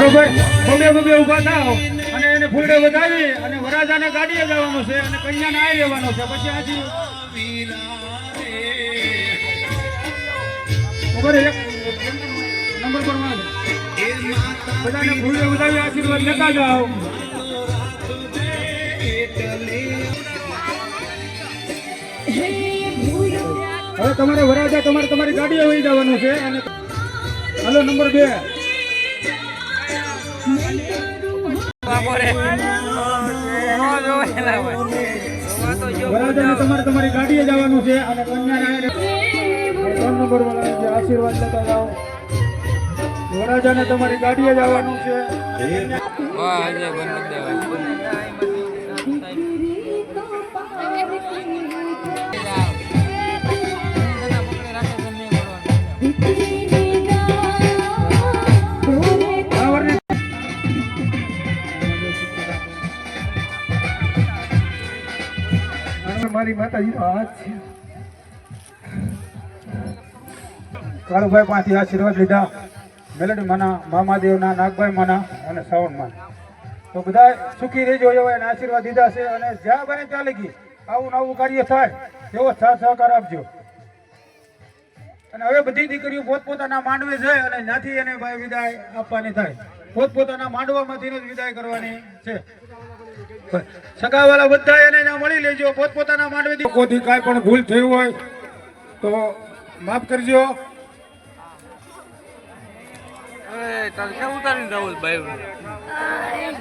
બરોબર? બબે બબે ઊભા થાવ અને એને ફૂલડે વધાવી અને વરાજાને ગાડીએ જવાનું છે અને કન્યાને આવી રહેવાનો છે. પછી આજી ખબર એક નંબર પરમાં બધાને ફૂલડે વધાવી, આશીર્વાદ લેતા જાઓ. હવે તમારે વરાજા તમારે તમારી ગાડીએ વહી જવાનું છે અને હાલો, નંબર બે. તમારે તમારી ગાડીએ જવાનું છે અને નંબર આશીર્વાદ લેતા જાઓ. વરાજાને તમારી ગાડીએ જવાનું છે. મારી માતાજી નો હાથ છે. કાળુભાઈ પાસેથી આશીર્વાદ લીધા. મેલડી માના, મામાદેવના, નાગભાઈ માના અને શ્રાવણ માના. તો બધા સુખી રહેજો એવા એને આશીર્વાદ દીધા છે અને જ્યાં બને ત્યાં લગી આવું નવું કાર્ય થાય એવો સાથ સહકાર આપજો. અને હવે બધી દીકરીઓ પોતપોતાના માંડવે જાય અને ત્યાંથી એને ભાઈ વિદાય આપવાની થાય. પોતપોતાના માંડવામાંથી જ વિદાય કરવાની. છે. સગાવાલા બધા એને ત્યાં મળી લેજો. પોતપોતાના માંડવેથી કોઈથી કાંઈ પણ ભૂલ થઈ હોય તો માફ કરજો. ઉતારીને રાહુલ ભાઈ